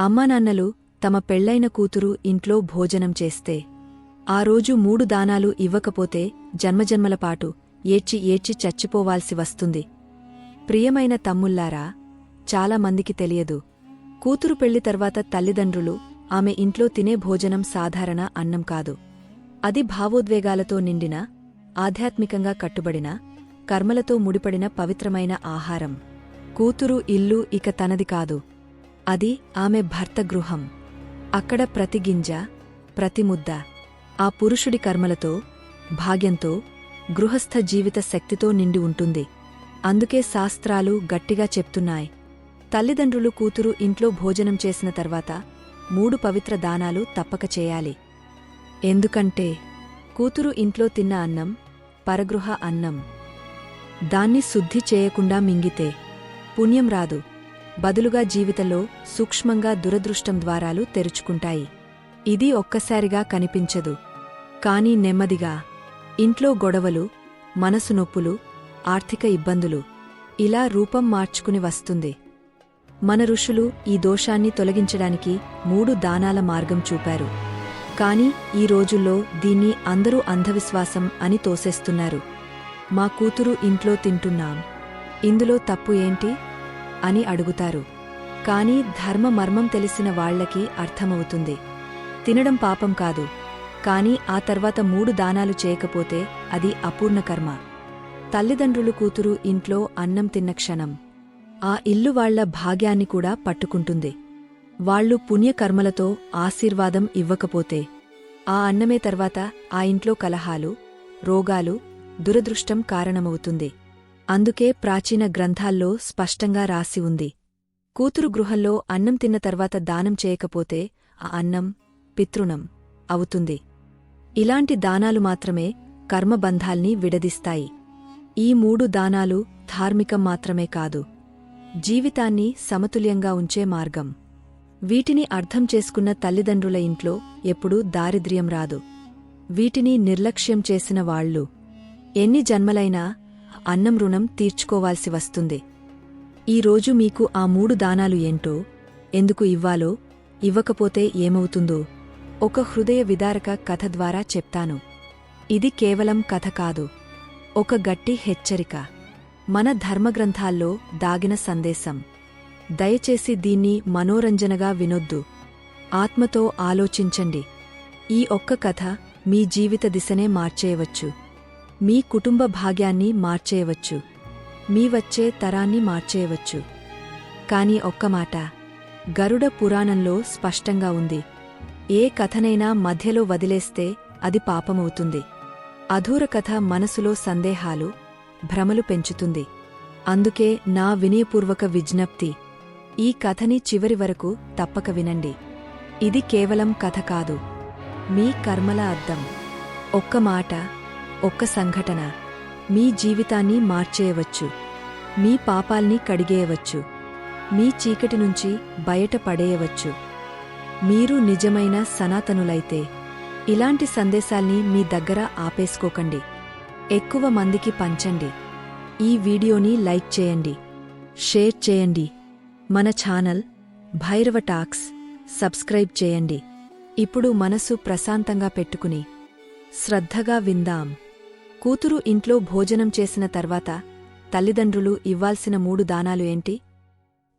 అమ్మానాన్నలు తమ పెళ్ళైన కూతురు ఇంట్లో భోజనం చేస్తే. ఆ రోజు మూడు దానాలు ఇవ్వకపోతే జన్మజన్మలపాటు ఏడ్చి ఏడ్చి చచ్చిపోవాల్సి వస్తుంది. ప్రియమైన తమ్ముల్లారా చాలామందికి తెలియదు. కూతురు పెళ్ళి తర్వాత తల్లిదండ్రులు ఆమె ఇంట్లో తినే భోజనం సాధారణ అన్నం కాదు. అది భావోద్వేగాలతో నిండిన ఆధ్యాత్మికంగా కట్టుబడిన కర్మలతో ముడిపడిన పవిత్రమైన ఆహారం. కూతురు ఇల్లు ఇక తనది కాదు. అది ఆమె భర్త గృహం. అక్కడ ప్రతి గింజ ప్రతి ముద్ద ఆ పురుషుడి కర్మలతో భాగ్యంతో గృహస్థ జీవిత శక్తితో నిండి ఉంటుంది. అందుకే శాస్త్రాలు గట్టిగా చెప్తున్నాయి. తల్లిదండ్రులు కూతురు ఇంట్లో భోజనం చేసిన తర్వాత మూడు పవిత్ర దానాలు తప్పక చేయాలి. ఎందుకంటే కూతురు ఇంట్లో తిన్న అన్నం పరగృహ అన్నం. దాన్ని శుద్ధి చేయకుండా మింగితే పుణ్యం రాదు. బదులుగా జీవితంలో సూక్ష్మంగా దురదృష్టం ద్వారాలు తెరుచుకుంటాయి. ఇది ఒక్కసారిగా కనిపించదు. కానీ నెమ్మదిగా ఇంట్లో గొడవలు మనసు నొప్పులు ఆర్థిక ఇబ్బందులు ఇలా రూపం మార్చుకుని వస్తుంది. మన ఋషులు ఈ దోషాన్ని తొలగించడానికి మూడు దానాల మార్గం చూపారు. కానీ ఈ రోజుల్లో దీన్ని అందరూ అంధవిశ్వాసం అని తోసేస్తున్నారు. మా కూతురు ఇంట్లో తింటున్నాం. ఇందులో తప్పు ఏంటి? అని అడుగుతారు. కాని ధర్మ మర్మం తెలిసిన వాళ్ళకి అర్థమవుతుంది. తినడం పాపం కాదు. కాని ఆ తర్వాత మూడు దానాలు చేయకపోతే అది అపూర్ణ కర్మ. తల్లిదండ్రులు కూతురు ఇంట్లో అన్నం తిన్న క్షణం. ఆ ఇల్లు వాళ్ళ భాగ్యాన్ని కూడా పట్టుకుంటుంది. వాళ్ళు పుణ్యకర్మలతో ఆశీర్వాదం ఇవ్వకపోతే ఆ అన్నమే తర్వాత ఆ ఇంట్లో కలహాలు రోగాలు దురదృష్టం కారణమవుతుంది. అందుకే ప్రాచీన గ్రంథాల్లో స్పష్టంగా రాసి ఉంది. కూతురు గృహంలో అన్నం తిన్న తర్వాత దానం చేయకపోతే ఆ అన్నం పితృణం అవుతుంది. ఇలాంటి దానాలు మాత్రమే కర్మబంధాల్ని విడదీస్తాయి. ఈ మూడు దానాలు ధార్మికం మాత్రమే కాదు జీవితాన్ని సమతుల్యంగా ఉంచే మార్గం. వీటిని అర్థం చేసుకున్న తల్లిదండ్రుల ఇంట్లో ఎప్పుడూ దారిద్ర్యం రాదు. వీటిని నిర్లక్ష్యం చేసిన వాళ్ళు ఎన్ని జన్మలైనా అన్నం రుణం తీర్చుకోవాల్సి వస్తుంది. ఈరోజు మీకు ఆ మూడు దానాలు ఏంటో ఎందుకు ఇవ్వాలో ఇవ్వకపోతే ఏమవుతుందో ఒక హృదయ విదారక కథ ద్వారా చెప్తాను. ఇది కేవలం కథ కాదు. ఒక గట్టి హెచ్చరిక. మన ధర్మగ్రంథాల్లో దాగిన సందేశం. దయచేసి దీన్ని మనోరంజనగా వినొద్దు. ఆత్మతో ఆలోచించండి. ఈ ఒక్క కథ మీ జీవిత దిశనే మార్చేయవచ్చు. మీ కుటుంబ భాగ్యాన్ని మార్చేయవచ్చు. మీ వచ్చే తరాన్ని మార్చేయవచ్చు. కాని ఒక్క మాట. గరుడ పురాణంలో స్పష్టంగా ఉంది. ఏ కథనైనా మధ్యలో వదిలేస్తే అది పాపమవుతుంది. అధూర కథ మనసులో సందేహాలు భ్రమలు పెంచుతుంది. అందుకే నా వినయపూర్వక విజ్ఞప్తి. ఈ కథని చివరి వరకు తప్పక వినండి. ఇది కేవలం కథ కాదు. మీ కర్మల అర్థం. ఒక్క మాట. ఒక్క సంఘటన. మీ జీవితాన్ని మార్చేయవచ్చు. మీ పాపాల్ని కడిగేయవచ్చు. మీ చీకటి నుంచి బయట పడేయవచ్చు. మీరు నిజమైన సనాతనులైతే. ఇలాంటి సందేశాల్ని మీ దగ్గర ఆపేసుకోకండి. ఎక్కువ మందికి పంచండి. ఈ వీడియోని లైక్ చేయండి. షేర్ చేయండి. మన ఛానల్ భైరవ టాక్స్ సబ్స్క్రైబ్ చేయండి. ఇప్పుడు మనసు ప్రశాంతంగా పెట్టుకుని శ్రద్ధగా విందాం. కూతురు ఇంట్లో భోజనం చేసిన తర్వాత తల్లిదండ్రులు ఇవ్వాల్సిన మూడు దానాలు ఏంటి?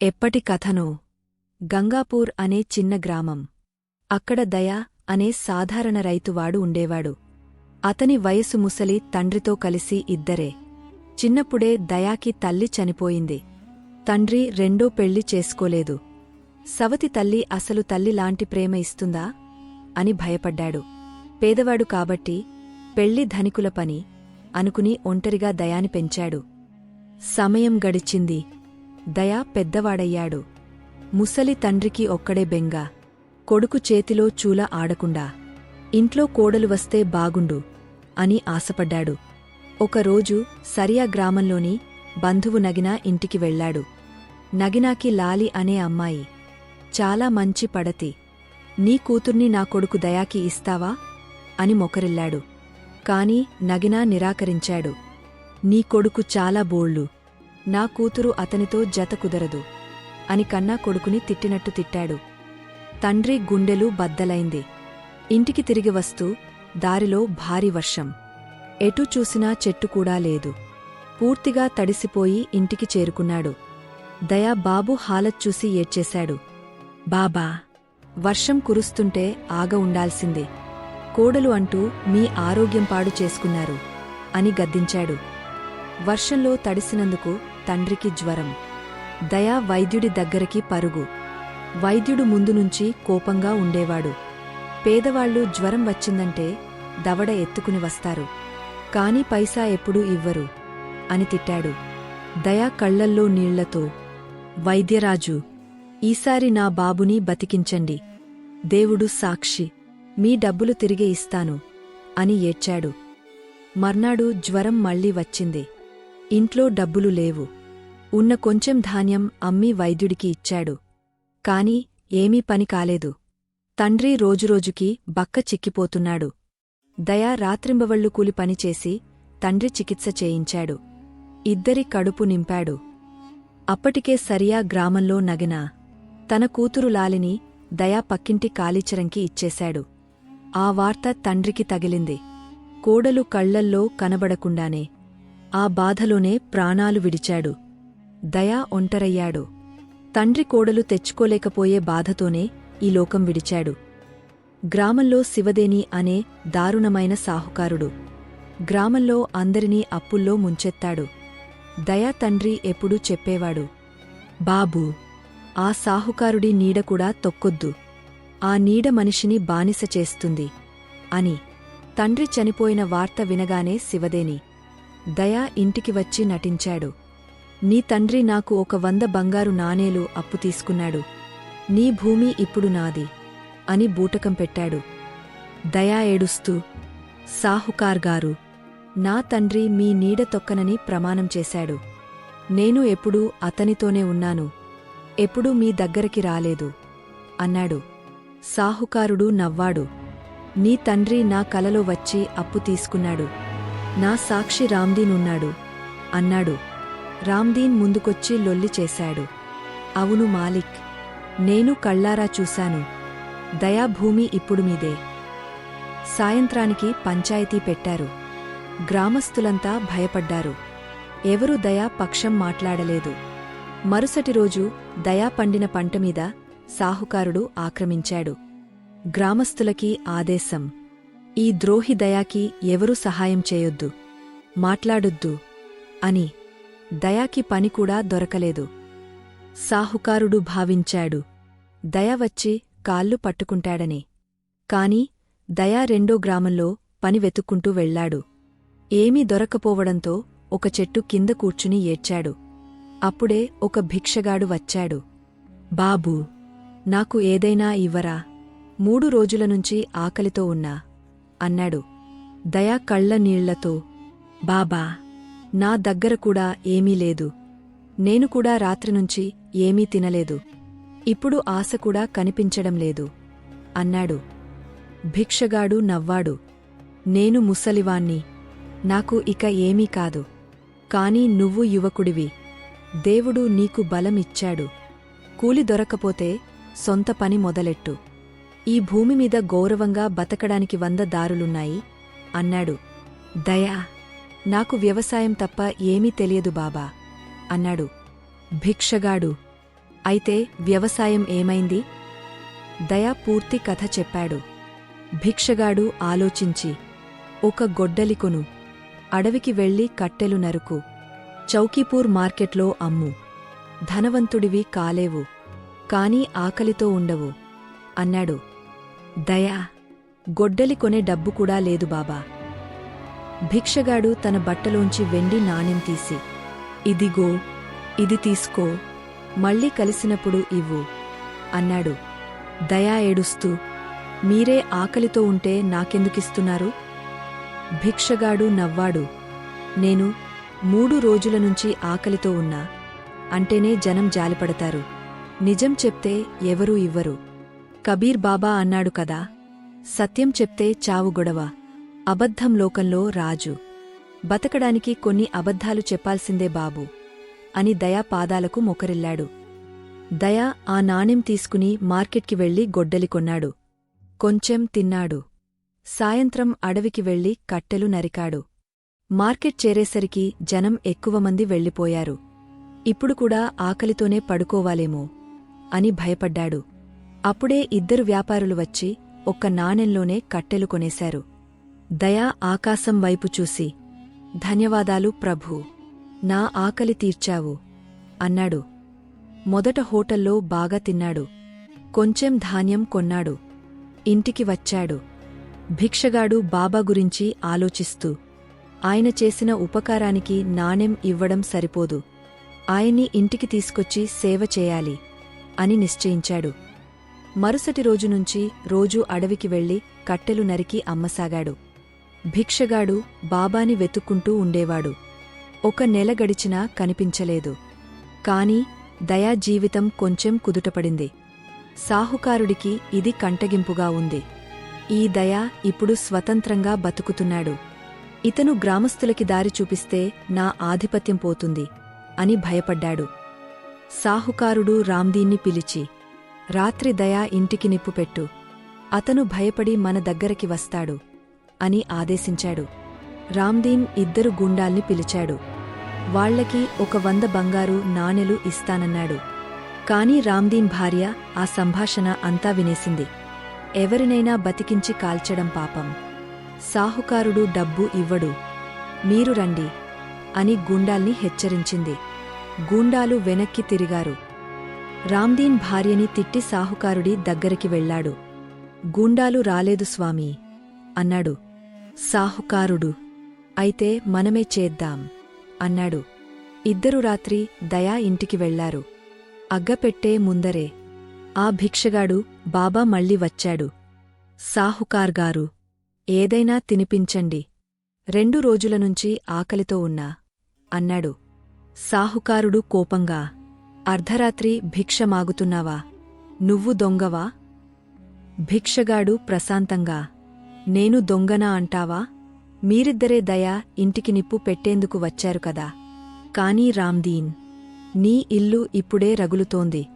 ఎప్పటి కథనో? గంగాపూర్ అనే చిన్న గ్రామం. అక్కడ దయా అనే సాధారణ రైతువాడు ఉండేవాడు. అతని వయసు ముసలి తండ్రితో కలిసి ఇద్దరే. చిన్నప్పుడే దయాకి తల్లి చనిపోయింది. తండ్రి రెండో పెళ్ళి చేసుకోలేదు. సవతి తల్లి అసలు తల్లిలాంటి ప్రేమ ఇస్తుందా? అని భయపడ్డాడు. పేదవాడు కాబట్టి పెళ్ళి ధనికుల పని అనుకుని ఒంటరిగా దయాని పెంచాడు. సమయం గడిచింది. దయా పెద్దవాడయ్యాడు. ముసలి తండ్రికి ఒక్కడే బెంగ. కొడుకు చేతిలో చూల ఆడకుండా. ఇంట్లో కోడలు వస్తే బాగుండు అని ఆశపడ్డాడు. ఒకరోజు సరియా గ్రామంలోని బంధువు నగినా ఇంటికి వెళ్ళాడు నగినాకి లాలి అనే అమ్మాయి. చాలా మంచి పడతి. నీ కూతుర్ని నా కొడుకు దయాకి ఇస్తావా? అని మొకరిల్లాడు. కాని నగినా నిరాకరించాడు. నీ కొడుకు చాలా బోళ్ళు. నా కూతురు అతనితో జత కుదరదు. అని కన్నా కొడుకుని తిట్టినట్టు తిట్టాడు. తండ్రి గుండెలు బద్దలైంది. ఇంటికి తిరిగి వస్తూ దారిలో భారీ వర్షం. ఎటు చూసినా చెట్టు కూడా లేదు. పూర్తిగా తడిసిపోయి ఇంటికి చేరుకున్నాడు. దయా బాబు హాలత్ చూసి ఏడ్చేశాడు. బాబా వర్షం కురుస్తుంటే ఆగ ఉండాల్సిందే. కోడలు అంటూ మీ ఆరోగ్యం పాడు చేసుకున్నారు అని గద్దించాడు. వర్షంలో తడిసినందుకు తండ్రికి జ్వరం. దయా వైద్యుడి దగ్గరికి పరుగు. వైద్యుడు ముందు నుంచి కోపంగా ఉండేవాడు. పేదవాళ్ళు జ్వరం వచ్చిందంటే దవడ ఎత్తుకుని వస్తారు. కాని పైసా ఎప్పుడూ ఇవ్వరు అని తిట్టాడు. దయా కళ్ళల్లో నీళ్ళతో వైద్యరాజు ఈసారి నా బాబుని బతికించండి. దేవుడు సాక్షి. మీ డబ్బులు తిరిగి ఇస్తాను అని ఏడ్చాడు. మర్నాడు జ్వరం మళ్ళీ వచ్చింది. ఇంట్లో డబ్బులు లేవు. ఉన్న కొంచెం ధాన్యం అమ్మి వైద్యుడికి ఇచ్చాడు. కాని ఏమీ పని కాలేదు. తండ్రి రోజురోజుకి బక్క చిక్కిపోతున్నాడు. దయా రాత్రింబవళ్ళు కూలి పనిచేసి తండ్రి చికిత్స చేయించాడు. ఇద్దరి కడుపు నింపాడు. అప్పటికే సరియా గ్రామంలో నగిన తన కూతురు లాలిని దయా పక్కింటి కాళీచరంకి ఇచ్చేశాడు. ఆ వార్త తండ్రికి తగిలింది. కోడలు కళ్ళల్లో కనబడకుండానే. ఆ బాధలోనే ప్రాణాలు విడిచాడు. దయా ఒంటరయ్యాడు. తండ్రి కోడలు తెచ్చుకోలేకపోయే బాధతోనే ఈ లోకం విడిచాడు. గ్రామంలో శివదేని అనే దారుణమైన సాహుకారుడు. గ్రామంలో అందరినీ అప్పుల్లో ముంచెత్తాడు. దయా తండ్రి ఎప్పుడూ చెప్పేవాడు. బాబూ ఆ సాహుకారుడి నీడ కూడా తొక్కొద్దు. ఆ నీడ మనిషిని బానిస చేస్తుంది అని తండ్రి చనిపోయిన వార్త వినగానే శివదేని దయా ఇంటికి వచ్చి నటించాడు. నీ తండ్రి నాకు ఒక వంద బంగారు నాణేలు అప్పు తీసుకున్నాడు. నీ భూమి ఇప్పుడు నాది అని బూటకం పెట్టాడు. దయా ఏడుస్తూ సాహుకార్ గారు నా తండ్రి మీ నీడ తొక్కనని ప్రమాణం చేశాడు. నేను ఎప్పుడూ అతనితోనే ఉన్నాను. ఎప్పుడూ మీ దగ్గరికి రాలేదు అన్నాడు. సాహుకారుడు నవ్వాడు. నీ తండ్రి నా కలలో వచ్చి అప్పు తీసుకున్నాడు. నా సాక్షి రామ్దీన్ ఉన్నాడు. అన్నాడు. రామ్దీన్ ముందుకొచ్చి లొల్లి చేశాడు. అవును మాలిక్ నేను కళ్ళారా చూశాను. దయాభూమి ఇప్పుడు మీదే. సాయంత్రానికి పంచాయతీ పెట్టారు. గ్రామస్తులంతా భయపడ్డారు. ఎవరూ దయా పక్షం మాట్లాడలేదు. మరుసటి రోజు దయా పండిన పంట మీద సాహుకారుడు ఆక్రమించాడు. గ్రామస్తులకి ఆదేశం ఈ ద్రోహి దయాకి ఎవరూ సహాయం చేయొద్దు మాట్లాడొద్దు అని దయాకి పని కూడా దొరకలేదు. సాహుకారుడు భావించాడు దయ వచ్చి కాళ్ళు పట్టుకుంటాడని. కాని దయా రెండో గ్రామంలో పని వెతుక్కుంటూ వెళ్ళాడు ఏమీ దొరకపోవడంతో ఒక చెట్టు కింద కూర్చుని ఏడ్చాడు. అప్పుడే ఒక భిక్షగాడు వచ్చాడు. బాబూ! నాకు ఏదైనా ఇవ్వరా? మూడు రోజుల నుంచి ఆకలితో ఉన్నా. అన్నాడు. దయా కళ్ళ నీళ్ళతో బాబా నా దగ్గర కూడా ఏమీ లేదు. నేను కూడా రాత్రి నుంచి ఏమీ తినలేదు. ఇప్పుడు ఆశ కూడా కనిపించడం లేదు. అన్నాడు. భిక్షగాడు నవ్వాడు. నేను ముసలివాణ్ణి. నాకు ఇక ఏమీ కాదు. కాని నువ్వు యువకుడివి. దేవుడు నీకు బలం ఇచ్చాడు కూలి దొరకపోతే సొంత పని మొదలెట్టు. ఈ భూమి మీద గౌరవంగా బతకడానికి వంద దారులున్నాయి అన్నాడు. దయా నాకు వ్యవసాయం తప్ప ఏమీ తెలియదు బాబా అన్నాడు. భిక్షగాడు అయితే వ్యవసాయం ఏమైంది? దయా పూర్తి కథ చెప్పాడు. భిక్షగాడు ఆలోచించి ఒక గొడ్డలికొను అడవికి వెళ్ళి కట్టెలు నరుకు చౌకీపూర్ మార్కెట్లో అమ్ము ధనవంతుడివి కాలేవు కానీ ఆకలితో ఉండవు. అన్నాడు. దయా గొడ్డలి కొనే డబ్బు కూడా లేదు బాబా. భిక్షగాడు తన బట్టలోంచి వెండి నాణెం తీసి ఇదిగో ఇది తీసుకో మళ్ళీ కలిసినప్పుడు ఇవ్వు అన్నాడు. దయా ఏడుస్తూ మీరే ఆకలితో ఉంటే నాకెందుకిస్తున్నారు? భిక్షగాడు నవ్వాడు. నేను మూడు రోజుల నుంచి ఆకలితో ఉన్నా అంటేనే జనం జాలిపడతారు. నిజం చెప్తే ఎవరూ ఇవ్వరు. కబీర్ బాబా అన్నాడు కదా సత్యం చెప్తే చావు గొడవ అబద్ధం లోకంలో రాజు. బతకడానికి కొన్ని అబద్ధాలు చెప్పాల్సిందే బాబు అని దయా పాదాలకు మొకరిల్లాడు. దయ ఆ నాణెం తీసుకుని మార్కెట్కి వెళ్ళి గొడ్డలి కొన్నాడు. కొంచెం తిన్నాడు. సాయంత్రం అడవికి వెళ్ళి కట్టెలు నరికాడు. మార్కెట్ చేరేసరికి జనం ఎక్కువమంది వెళ్ళిపోయారు వెళ్ళిపోయారు. ఇప్పుడు కూడా ఆకలితోనే పడుకోవాలేమో. అని భయపడ్డాడు. అప్పుడే ఇద్దరు వ్యాపారులు వచ్చి ఒక్క నాణెంలోనే కట్టెలు కొనేశారు. దయా ఆకాశం వైపు చూసి ధన్యవాదాలు ప్రభూ నా ఆకలి తీర్చావు అన్నాడు. మొదట హోటల్లో బాగా తిన్నాడు. కొంచెం ధాన్యం కొన్నాడు. ఇంటికి వచ్చాడు. భిక్షగాడు బాబా గురించి ఆలోచిస్తూ ఆయన చేసిన ఉపకారానికి నాణెం ఇవ్వడం సరిపోదు. ఆయన్ని ఇంటికి తీసుకొచ్చి సేవ చేయాలి. అని నిశ్చయించాడు. మరుసటి రోజు నుంచి రోజూ అడవికి వెళ్ళి కట్టెలు నరికి అమ్మసాగాడు. భిక్షగాడు బాబాని వెతుక్కుంటూ ఉండేవాడు. ఒక నెల గడిచినా కనిపించలేదు. కాని దయా జీవితం కొంచెం కుదుటపడింది. సాహుకారుడికి ఇది కంటగింపుగా ఉంది. ఈ దయ ఇప్పుడు స్వతంత్రంగా బతుకుతున్నాడు. ఇతను గ్రామస్తులకి దారి చూపిస్తే నా ఆధిపత్యం పోతుంది అని భయపడ్డాడు. సాహుకారుడు రామ్దీన్ని పిలిచి రాత్రి దయా ఇంటికి నిప్పుపెట్టు అతను భయపడి మన దగ్గరకి వస్తాడు అని ఆదేశించాడు. రామ్దీన్ ఇద్దరు గుండాల్ని పిలిచాడు. వాళ్ళకి ఒక వంద బంగారు నాణెలు ఇస్తానన్నాడు. కాని రామ్దీన్ భార్య ఆ సంభాషణ అంతా వినేసింది. ఎవరినైనా బతికించి కాల్చడం పాపం. సాహుకారుడు డబ్బు ఇవ్వడు. మీరు రండి అని గుండాల్ని హెచ్చరించింది. గూండాలు వెనక్కి తిరిగారు. రామ్దీన్ భార్యని తిట్టి సాహుకారుడి దగ్గరికి వెళ్ళాడు గూండాలు రాలేదు స్వామీ అన్నాడు. సాహుకారుడు అయితే మనమే చేద్దాం అన్నాడు. ఇద్దరు రాత్రి దయా ఇంటికి వెళ్ళారు అగ్గపెట్టే ముందరే ఆ భిక్షగాడు బాబా మళ్ళీ వచ్చాడు. సాహుకార్గారు ఏదైనా తినిపించండి. రెండు రోజుల నుంచి ఆకలితో ఉన్నా అన్నాడు. సాహుకారుడు కోపంగా అర్ధరాత్రి భిక్ష మాగుతున్నావా? నువ్వు దొంగవా? భిక్షగాడు ప్రశాంతంగా నేను దొంగనా అంటావా? మీరిద్దరే దయా ఇంటికి నిప్పు పెట్టేందుకు వచ్చారు కదా. కానీ రామ్దీన్ నీ ఇల్లు ఇప్పుడే రగులుతోంది.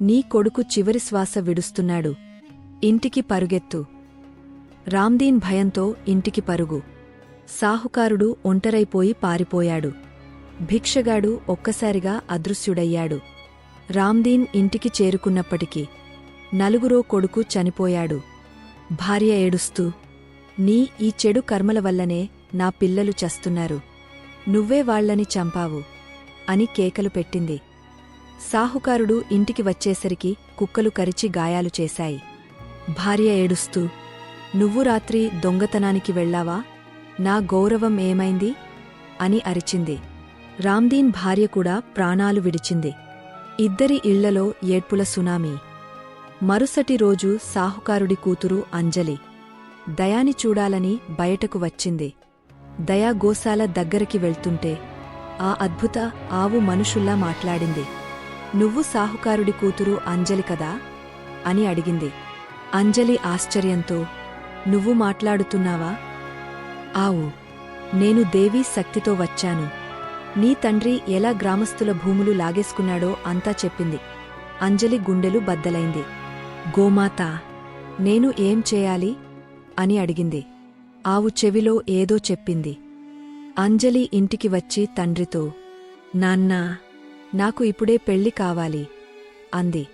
నీ కొడుకు చివరి శ్వాస విడుస్తున్నాడు. ఇంటికి పరుగెత్తు. రామ్దీన్ భయంతో ఇంటికి పరుగు. సాహుకారుడు ఒంటరైపోయి పారిపోయాడు. భిక్షగాడు ఒక్కసారిగా అదృశ్యుడయ్యాడు. రామ్దీన్ ఇంటికి చేరుకున్నప్పటికీ నలుగురో కొడుకు చనిపోయాడు. భార్య ఏడుస్తూ నీ ఈ చెడు కర్మల వల్లనే నా పిల్లలు చస్తున్నారు. నువ్వే వాళ్ళని చంపావు అని కేకలు పెట్టింది. సాహుకారుడు ఇంటికి వచ్చేసరికి కుక్కలు కరిచి గాయాలు చేశాయి. భార్య ఏడుస్తూ నువ్వు రాత్రి దొంగతనానికి వెళ్ళావా నా గౌరవం ఏమైంది? అని అరిచింది. రామ్దీన్ భార్య కూడా ప్రాణాలు విడిచింది. ఇద్దరి ఇళ్ళలో ఏడ్పుల సునామీ. మరుసటి రోజు సాహుకారుడి కూతురు అంజలి. దయాని చూడాలని బయటకు వచ్చింది. దయా గోశాల దగ్గరికి వెళ్తుంటే ఆ అద్భుత ఆవు మనుషుల్లా మాట్లాడింది. నువ్వు సాహుకారుడి కూతురు అంజలి కదా? అని అడిగింది. అంజలి ఆశ్చర్యంతో నువ్వు మాట్లాడుతున్నావా? ఆవు నేను దేవీ శక్తితో వచ్చాను. నీ తండ్రి ఎలా గ్రామస్తుల భూములు లాగేసుకున్నాడో అంతా చెప్పింది. అంజలి గుండెలు బద్దలైంది. గోమాత నేను ఏం చేయాలి? అని అడిగింది. ఆవు చెవిలో ఏదో చెప్పింది. అంజలి ఇంటికి వచ్చి తండ్రితో నాన్నా నాకు ఇప్పుడే పెళ్ళి కావాలి అంది.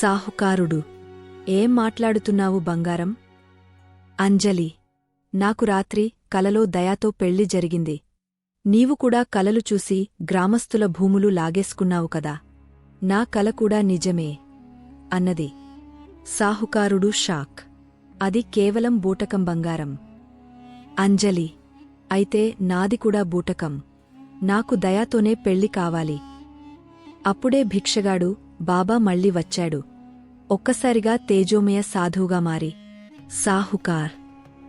సాహుకారుడు ఏం మాట్లాడుతున్నావు బంగారం? అంజలి నాకు రాత్రి కలలో దయాతో పెళ్ళి జరిగింది. నీవు కూడా కలలు చూసి గ్రామస్తుల భూములు లాగేసుకున్నావు కదా. నా కల కూడా నిజమే అన్నది. సాహుకారుడు షాక్. అది కేవలం బూటకం బంగారం. అంజలి. అయితే నాది కూడా బూటకం. నాకు దయాతోనే పెళ్ళి కావాలి. అప్పుడే భిక్షగాడు బాబా మళ్ళీ వచ్చాడు. ఒక్కసారిగా తేజోమయ సాధువుగా మారి. సాహుకార్.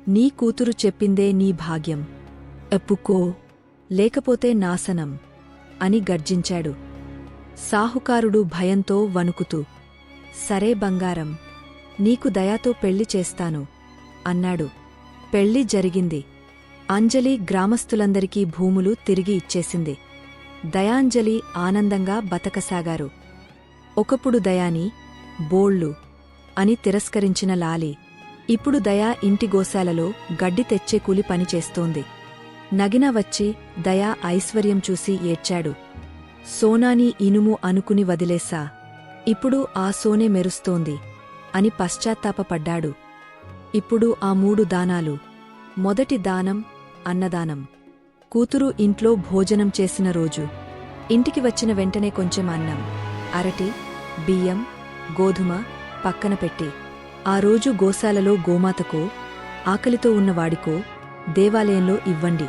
నీ కూతురు చెప్పిందే నీ భాగ్యం. ఎప్పుకో లేకపోతే నాశనం అని గర్జించాడు. సాహుకారుడు భయంతో వణుకుతూ సరే బంగారం నీకు దయాతో పెళ్ళి చేస్తాను అన్నాడు. పెళ్ళి జరిగింది. అంజలి గ్రామస్తులందరికీ భూములు తిరిగి ఇచ్చేసింది. దయాంజలి ఆనందంగా బతకసాగారు. ఒకప్పుడు దయాని బోళ్ళు అని తిరస్కరించిన లాలి ఇప్పుడు దయా ఇంటి గోశాలలో గడ్డి తెచ్చే కూలి పనిచేస్తోంది నగిన వచ్చి దయా ఐశ్వర్యం చూసి ఏడ్చాడు. సోనాని ఇనుము అనుకుని వదిలేసా. ఇప్పుడు ఆ సోనే మెరుస్తోంది అని పశ్చాత్తాపపడ్డాడు. ఇప్పుడు ఆ మూడు దానాలు. మొదటి దానం అన్నదానం. కూతురు ఇంట్లో భోజనం చేసిన రోజు. ఇంటికి వచ్చిన వెంటనే కొంచెం అన్నం అరటి బియ్యం గోధుమ పక్కన పెట్టి. ఆ రోజు గోశాలలో గోమాతకో ఆకలితో ఉన్నవాడికో దేవాలయంలో ఇవ్వండి.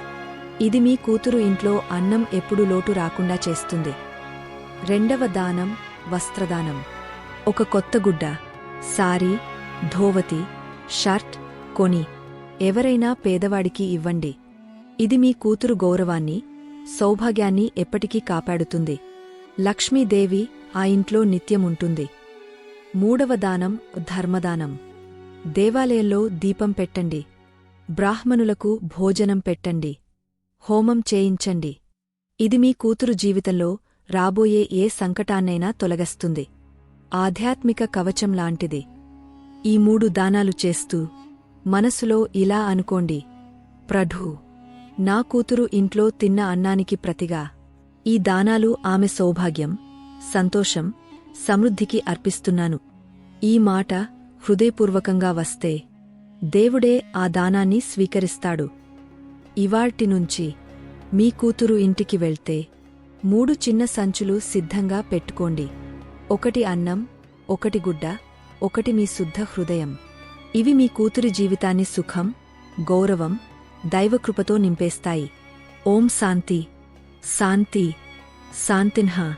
ఇది మీ కూతురు ఇంట్లో అన్నం ఎప్పుడు లోటు రాకుండా చేస్తుంది. రెండవ దానం వస్త్రదానం. ఒక కొత్త గుడ్డ సారీ ధోవతి షర్ట్ కొని. ఎవరైనా పేదవాడికి ఇవ్వండి. ఇది మీ కూతురు గౌరవాన్ని సౌభాగ్యాన్ని ఎప్పటికీ కాపాడుతుంది. లక్ష్మీదేవి ఆ ఇంట్లో నిత్యముంటుంది మూడవ దానం ధర్మదానం. దేవాలయంలో దీపం పెట్టండి. బ్రాహ్మణులకు భోజనం పెట్టండి. హోమం చేయించండి. ఇది మీ కూతురు జీవితంలో రాబోయే ఏ సంకటాన్నైనా తొలగస్తుంది. ఆధ్యాత్మిక కవచం లాంటిది. ఈ మూడు దానాలు చేస్తూ మనసులో ఇలా అనుకోండి. ప్రభూ నా కూతురు ఇంట్లో తిన్న అన్నానికి ప్రతిగా ఈ దానాలు ఆమె సౌభాగ్యం సంతోషం సమృద్ధికి అర్పిస్తున్నాను. ఈ మాట హృదయపూర్వకంగా వస్తే దేవుడే ఆ దానాన్ని స్వీకరిస్తాడు. ఇవాల్టి నుంచి మీ కూతురు ఇంటికి వెళ్తే మూడు చిన్న సంచులు సిద్ధంగా పెట్టుకోండి. ఒకటి అన్నం ఒకటి గుడ్డ ఒకటి మీ శుద్ధ హృదయం. ఇవి మీ కూతురి జీవితాన్ని సుఖం గౌరవం దైవకృపతో నింపేస్తాయి. ఓం శాంతి. శాంతి. శాంతిన్హా.